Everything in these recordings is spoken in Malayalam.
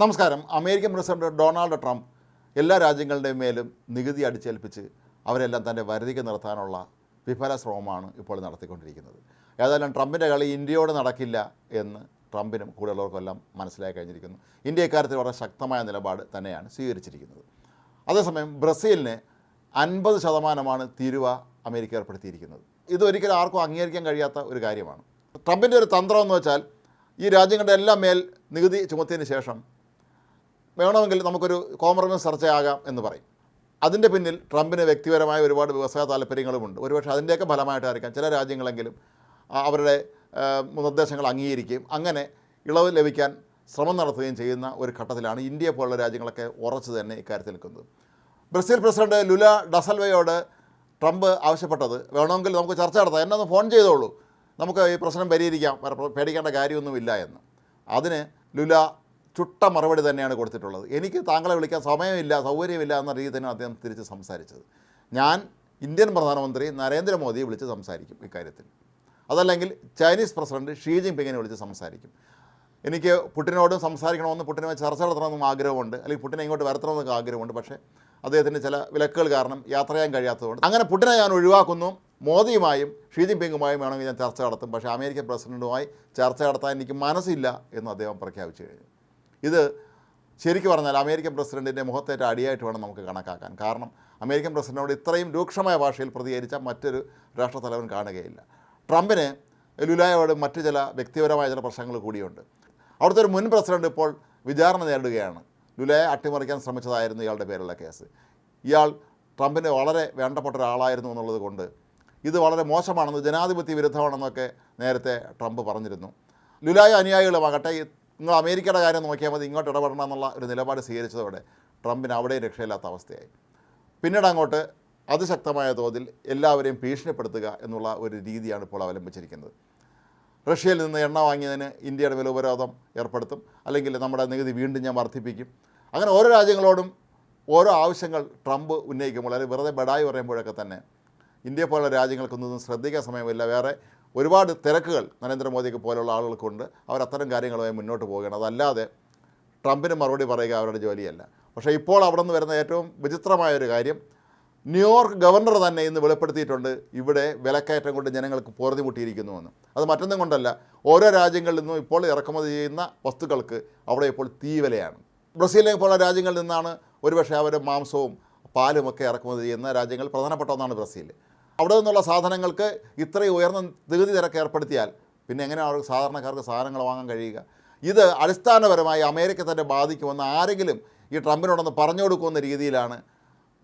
നമസ്കാരം. അമേരിക്കൻ പ്രസിഡന്റ് ഡൊണാൾഡ് ട്രംപ് എല്ലാ രാജ്യങ്ങളുടെയും മേലും നികുതി അടിച്ചേൽപ്പിച്ച് അവരെല്ലാം തന്റെ വരുതിക്ക് നിർത്താനുള്ള വിഫല ശ്രമമാണ് ഇപ്പോൾ നടത്തിക്കൊണ്ടിരിക്കുന്നത്. ഏതായാലും ട്രംപിന്റെ കളി ഇന്ത്യയോട് നടക്കില്ല എന്ന് ട്രംപിനും കൂടെയുള്ളവർക്കെല്ലാം മനസ്സിലായി കഴിഞ്ഞിരിക്കുന്നു. ഇന്ത്യ ഇക്കാര്യത്തിൽ വളരെ ശക്തമായ നിലപാട് തന്നെയാണ് സ്വീകരിച്ചിരിക്കുന്നത്. അതേസമയം ബ്രസീലിന് അൻപത് ശതമാനമാണ് തീരുവ അമേരിക്ക ഏർപ്പെടുത്തിയിരിക്കുന്നത്. ഇതൊരിക്കലും ആർക്കും അംഗീകരിക്കാൻ കഴിയാത്ത ഒരു കാര്യമാണ്. ട്രംപിന്റെ ഒരു തന്ത്രം എന്ന് വെച്ചാൽ ഈ രാജ്യങ്ങളുടെ എല്ലാം മേൽ നികുതി ചുമത്തിയതിന് ശേഷം വേണമെങ്കിൽ നമുക്കൊരു കോംപ്രമൈസ് ചർച്ചയാകാം എന്ന് പറയും. അതിന്റെ പിന്നിൽ ട്രംപിന് വ്യക്തിപരമായ ഒരുപാട് വ്യവസായ താല്പര്യങ്ങളുമുണ്ട്. ഒരുപക്ഷെ അതിന്റെയൊക്കെ ഫലമായിട്ടായിരിക്കാം ചില രാജ്യങ്ങളെങ്കിലും അവരുടെ നിർദ്ദേശങ്ങൾ അംഗീകരിക്കുകയും അങ്ങനെ ഇളവ് ലഭിക്കാൻ ശ്രമം നടത്തുകയും ചെയ്യുന്ന ഒരു ഘട്ടത്തിലാണ് ഇന്ത്യ പോലുള്ള രാജ്യങ്ങളൊക്കെ ഉറച്ചു തന്നെ ഇക്കാര്യത്തിൽ നിൽക്കുന്നത്. ബ്രസീൽ പ്രസിഡന്റ് ലുല ഡസൽവയോട് ട്രംപ് ആവശ്യപ്പെട്ടത് വേണമെങ്കിൽ നമുക്ക് ചർച്ച നടത്താം. എന്നെ ഒന്ന് ഫോൺ ചെയ്തോളൂ. നമുക്ക് ഈ പ്രശ്നം പരിഹരിക്കാം. പേടിക്കേണ്ട കാര്യമൊന്നുമില്ല എന്ന്. അതിന് ലുല ചുട്ട മറുപടി തന്നെയാണ് കൊടുത്തിട്ടുള്ളത്. എനിക്ക് താങ്കളെ വിളിക്കാൻ സമയമില്ല സൗകര്യമില്ല എന്ന രീതിയിൽ തന്നെ അദ്ദേഹം തിരിച്ച് സംസാരിച്ചത്. ഞാൻ ഇന്ത്യൻ പ്രധാനമന്ത്രി നരേന്ദ്രമോദിയെ വിളിച്ച് സംസാരിക്കും ഇക്കാര്യത്തിൽ. അതല്ലെങ്കിൽ ചൈനീസ് പ്രസിഡന്റ് ഷീ ജിൻപിങ്ങിനെ വിളിച്ച് സംസാരിക്കും. എനിക്ക് പുട്ടിനോടും സംസാരിക്കണമെന്ന് പുട്ടിനെ ചർച്ച നടത്തണമെന്നും ആഗ്രഹമുണ്ട്. അല്ലെങ്കിൽ പുട്ടിനെ ഇങ്ങോട്ട് വരത്തണമെന്നൊക്കെ ആഗ്രഹമുണ്ട്. പക്ഷേ അദ്ദേഹത്തിന്റെ ചില വിലക്കുകൾ കാരണം യാത്ര ചെയ്യാൻ കഴിയാത്തതുകൊണ്ട്. അങ്ങനെ പുട്ടിനെ ഞാൻ ഒഴിവാക്കുന്നു. മോദിയുമായും ഷീ ജിൻപിങ്ങുമായും വേണമെങ്കിൽ ഞാൻ ചർച്ച നടത്തും. പക്ഷേ അമേരിക്കൻ പ്രസിഡന്റുമായി ചർച്ച നടത്താൻ എനിക്ക് മനസ്സില്ല എന്ന് അദ്ദേഹം പ്രഖ്യാപിച്ചു കഴിഞ്ഞു. ഇത് ശരിക്കും പറഞ്ഞാൽ അമേരിക്കൻ പ്രസിഡന്റിന്റെ മുഖത്തേറ്റ അടിയായിട്ട് വേണം നമുക്ക് കണക്കാക്കാൻ. കാരണം അമേരിക്കൻ പ്രസിഡന്റിനോട് ഇത്രയും രൂക്ഷമായ ഭാഷയിൽ പ്രതികരിച്ച മറ്റൊരു രാഷ്ട്രത്തലവൻ കാണുകയില്ല. ട്രംപിന് ലുലായോട് മറ്റു ചില വ്യക്തിപരമായ ചില പ്രശ്നങ്ങൾ കൂടിയുണ്ട്. അവിടുത്തെ ഒരു മുൻ പ്രസിഡന്റ് ഇപ്പോൾ വിചാരണ നേരിടുകയാണ്. ലുലയെ അട്ടിമറിക്കാൻ ശ്രമിച്ചതായിരുന്നു ഇയാളുടെ പേരുള്ള കേസ്. ഇയാൾ ട്രംപിന് വളരെ വേണ്ടപ്പെട്ട ഒരാളായിരുന്നു എന്നുള്ളത് കൊണ്ട് ഇത് വളരെ മോശമാണെന്ന് ജനാധിപത്യ വിരുദ്ധമാണെന്നൊക്കെ നേരത്തെ ട്രംപ് പറഞ്ഞിരുന്നു. ലുലായ അനുയായികളുമാകട്ടെ നിങ്ങൾ അമേരിക്കയുടെ കാര്യം നോക്കിയാൽ മതി ഇങ്ങോട്ട് ഇടപെടണം എന്നുള്ള ഒരു നിലപാട് സ്വീകരിച്ചതോടെ ട്രംപിന് അവിടെയും രക്ഷയില്ലാത്ത അവസ്ഥയായി. പിന്നീട് അങ്ങോട്ട് അതിശക്തമായ തോതിൽ എല്ലാവരെയും ഭീഷണിപ്പെടുത്തുക എന്നുള്ള ഒരു രീതിയാണ് ഇപ്പോൾ അവലംബിച്ചിരിക്കുന്നത്. റഷ്യയിൽ നിന്ന് എണ്ണ വാങ്ങിയതിന് ഇന്ത്യയുടെ വില ഉപരോധം ഏർപ്പെടുത്തും അല്ലെങ്കിൽ നമ്മുടെ നികുതി വീണ്ടും ഞാൻ വർദ്ധിപ്പിക്കും. അങ്ങനെ ഓരോ രാജ്യങ്ങളോടും ഓരോ ആവശ്യങ്ങൾ ട്രംപ് ഉന്നയിക്കുമ്പോൾ അല്ലെങ്കിൽ വെറുതെ ബഡായി പറയുമ്പോഴൊക്കെ തന്നെ ഇന്ത്യ പോലുള്ള രാജ്യങ്ങൾക്കൊന്നും ശ്രദ്ധിക്കാൻ സമയമില്ല. വേറെ ഒരുപാട് തിരക്കുകൾ നരേന്ദ്രമോദിക്ക് പോലുള്ള ആളുകൾക്കുണ്ട്. അവർ അത്തരം കാര്യങ്ങളുമായി മുന്നോട്ട് പോവുകയാണ്. അതല്ലാതെ ട്രംപിന് മറുപടി പറയുക അവരുടെ ജോലിയല്ല. പക്ഷേ ഇപ്പോൾ അവിടെ നിന്ന് വരുന്ന ഏറ്റവും വിചിത്രമായ ഒരു കാര്യം ന്യൂയോർക്ക് ഗവർണർ തന്നെ ഇന്ന് വെളിപ്പെടുത്തിയിട്ടുണ്ട് ഇവിടെ വിലക്കയറ്റം കൊണ്ട് ജനങ്ങൾക്ക് പൊറുതിമുട്ടിയിരിക്കുന്നുവെന്ന് അത് മറ്റൊന്നും കൊണ്ടല്ല ഓരോ രാജ്യങ്ങളിൽ നിന്നും ഇപ്പോൾ ഇറക്കുമതി ചെയ്യുന്ന വസ്തുക്കൾക്ക് അവിടെ ഇപ്പോൾ തീവിലയാണ് ബ്രസീലിനെ പോലുള്ള രാജ്യങ്ങളിൽ നിന്നാണ് ഒരുപക്ഷെ അവരുടെ മാംസവും പാലുമൊക്കെ ഇറക്കുമതി ചെയ്യുന്ന രാജ്യങ്ങൾ പ്രധാനപ്പെട്ട ഒന്നാണ് ബ്രസീൽ അവിടെ നിന്നുള്ള സാധനങ്ങൾക്ക് ഇത്രയും ഉയർന്ന നികുതി നിരക്ക് ഏർപ്പെടുത്തിയാൽ പിന്നെ എങ്ങനെയാണ് സാധാരണക്കാർക്ക് സാധനങ്ങൾ വാങ്ങാൻ കഴിയുക? ഇത് അടിസ്ഥാനപരമായി അമേരിക്ക തന്നെ ബാധിക്കുമെന്ന് ആരെങ്കിലും ഈ ട്രംപിനോടൊന്ന് പറഞ്ഞു കൊടുക്കുന്ന രീതിയിലാണ്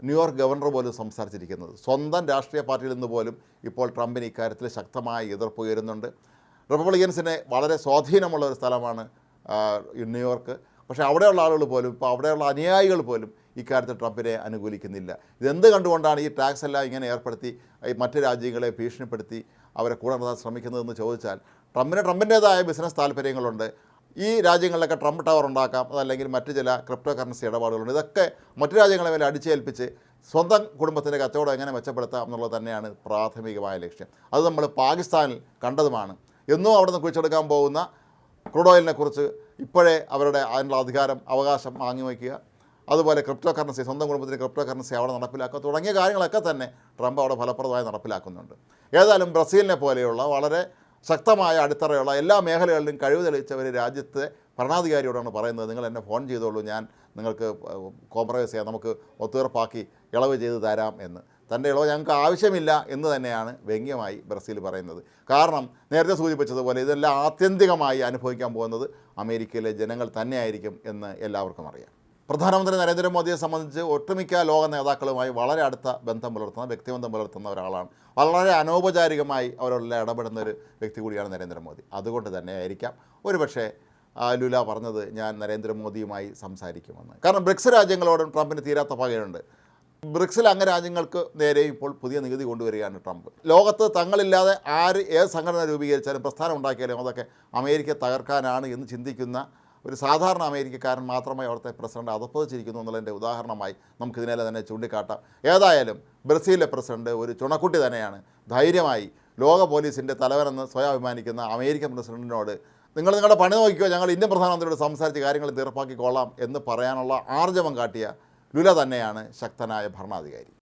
ന്യൂയോർക്ക് ഗവർണർ പോലും സംസാരിച്ചിരിക്കുന്നത്. സ്വന്തം രാഷ്ട്രീയ പാർട്ടിയിൽ നിന്ന് പോലും ഇപ്പോൾ ട്രംപിന് ഇക്കാര്യത്തിൽ ശക്തമായ എതിർപ്പ് ഉയരുന്നുണ്ട്. റിപ്പബ്ലിക്കൻസിന് വളരെ സ്വാധീനമുള്ള ഒരു സ്ഥലമാണ് ന്യൂയോർക്ക്. പക്ഷേ അവിടെയുള്ള ആളുകൾ പോലും ഇപ്പോൾ അവിടെയുള്ള അനുയായികൾ പോലും ഇക്കാര്യത്തിൽ ട്രംപിനെ അനുകൂലിക്കുന്നില്ല. ഇതെന്ത് കണ്ടുകൊണ്ടാണ് ഈ ടാക്സ് എല്ലാം ഇങ്ങനെ ഏർപ്പെടുത്തി മറ്റു രാജ്യങ്ങളെ ഭീഷണിപ്പെടുത്തി അവരെ കൂടെ നടത്താൻ ശ്രമിക്കുന്നതെന്ന് ചോദിച്ചാൽ ട്രംപിന് ട്രംപിന്റേതായ ബിസിനസ് താല്പര്യങ്ങളുണ്ട്. ഈ രാജ്യങ്ങളിലൊക്കെ ട്രംപ് ടവർ ഉണ്ടാക്കാം അതല്ലെങ്കിൽ മറ്റ് ചില ക്രിപ്റ്റോ കറൻസി ഇടപാടുകളുണ്ട്. ഇതൊക്കെ മറ്റു രാജ്യങ്ങളെ മേലെ അടിച്ചേൽപ്പിച്ച് സ്വന്തം കുടുംബത്തിന്റെ കച്ചവടം എങ്ങനെ മെച്ചപ്പെടുത്താം എന്നുള്ളത് തന്നെയാണ് പ്രാഥമികമായ ലക്ഷ്യം. അത് നമ്മൾ പാകിസ്ഥാനിൽ കണ്ടതുമാണ്. എന്നും അവിടെ നിന്ന് കുഴിച്ചെടുക്കാൻ പോകുന്ന ക്രൂഡ് ഓയിലിനെ കുറിച്ച് ഇപ്പോഴേ അവരുടെ അതിനുള്ള അധികാരം അവകാശം വാങ്ങി വയ്ക്കുക. അതുപോലെ ക്രിപ്റ്റോ കറൻസി സ്വന്തം കുടുംബത്തിന്റെ ക്രിപ്റ്റോ കറൻസി അവിടെ നടപ്പിലാക്കുക തുടങ്ങിയ കാര്യങ്ങളൊക്കെ തന്നെ ട്രംപ് അവിടെ ഫലപ്രദമായി നടപ്പിലാക്കുന്നുണ്ട്. ഏതായാലും ബ്രസീലിനെ പോലെയുള്ള വളരെ ശക്തമായ അടിത്തറയുള്ള എല്ലാ മേഖലകളിലും കഴിവ് തെളിയിച്ചവർ രാജ്യത്തെ ഭരണാധികാരിയോടാണ് പറയുന്നത്. നിങ്ങൾ എന്നെ ഫോൺ ചെയ്തോളൂ ഞാൻ നിങ്ങൾക്ക് കോംപ്രമൈസ് ചെയ്യാം നമുക്ക് ഒത്തുതീർപ്പാക്കി ഇളവ് ചെയ്ത് തരാം എന്ന്. തന്റെ ഇളവ് ഞങ്ങൾക്ക് ആവശ്യമില്ല എന്ന് തന്നെയാണ് വ്യംഗ്യമായി ബ്രസീൽ പറയുന്നത്. കാരണം നേരത്തെ സൂചിപ്പിച്ചതുപോലെ ഇതെല്ലാം ആത്യന്തികമായി അനുഭവിക്കാൻ പോകുന്നത് അമേരിക്കയിലെ ജനങ്ങൾ തന്നെയായിരിക്കും എന്ന് എല്ലാവർക്കും അറിയാം. പ്രധാനമന്ത്രി നരേന്ദ്രമോദിയെ സംബന്ധിച്ച് ഒട്ടുമിക്ക ലോക നേതാക്കളുമായി വളരെ അടുത്ത ബന്ധം പുലർത്തുന്ന വ്യക്തിബന്ധം പുലർത്തുന്ന ഒരാളാണ്. വളരെ അനൗപചാരികമായി അവരെല്ലാം ഇടപെടുന്ന ഒരു വ്യക്തി കൂടിയാണ് നരേന്ദ്രമോദി. അതുകൊണ്ട് തന്നെ ആയിരിക്കാം ഒരുപക്ഷെ ലുല പറഞ്ഞത് ഞാൻ നരേന്ദ്രമോദിയുമായി സംസാരിക്കുമെന്ന്. കാരണം ബ്രിക്സ് രാജ്യങ്ങളോടും ട്രംപിന് തീരാത്ത പകയുണ്ട്. ബ്രിക്സിൽ അംഗരാജ്യങ്ങൾക്ക് നേരെ ഇപ്പോൾ പുതിയ നികുതി കൊണ്ടുവരികയാണ് ട്രംപ്. ലോകത്ത് തങ്ങളില്ലാതെ ആര് ഏത് സംഘടന രൂപീകരിച്ചാലും പ്രസ്ഥാനം ഉണ്ടാക്കിയാലും അതൊക്കെ അമേരിക്ക തകർക്കാനാണ് എന്ന് ചിന്തിക്കുന്ന ഒരു സാധാരണ അമേരിക്കക്കാരൻ മാത്രമേ അവിടുത്തെ പ്രസിഡന്റ് അതപ്പതിച്ചിരിക്കുന്നു എന്നുള്ളതിന്റെ ഉദാഹരണമായി നമുക്കിതിനെ തന്നെ ചൂണ്ടിക്കാട്ടാം. ഏതായാലും ബ്രസീലിലെ പ്രസിഡന്റ് ഒരു ചുണക്കുട്ടി തന്നെയാണ്. ധൈര്യമായി ലോക പോലീസിന്റെ തലവനെന്ന് സ്വയം അഭിമാനിക്കുന്ന അമേരിക്കൻ പ്രസിഡന്റിനോട് നിങ്ങൾ നിങ്ങളുടെ പണി നോക്കിക്കോ ഞങ്ങൾ ഇന്ത്യൻ പ്രധാനമന്ത്രിയോട് സംസാരിച്ച് കാര്യങ്ങൾ തീർപ്പാക്കിക്കൊള്ളാം എന്ന് പറയാനുള്ള ആർജവം കാട്ടിയ ലുല തന്നെയാണ് ശക്തനായ ഭരണാധികാരി.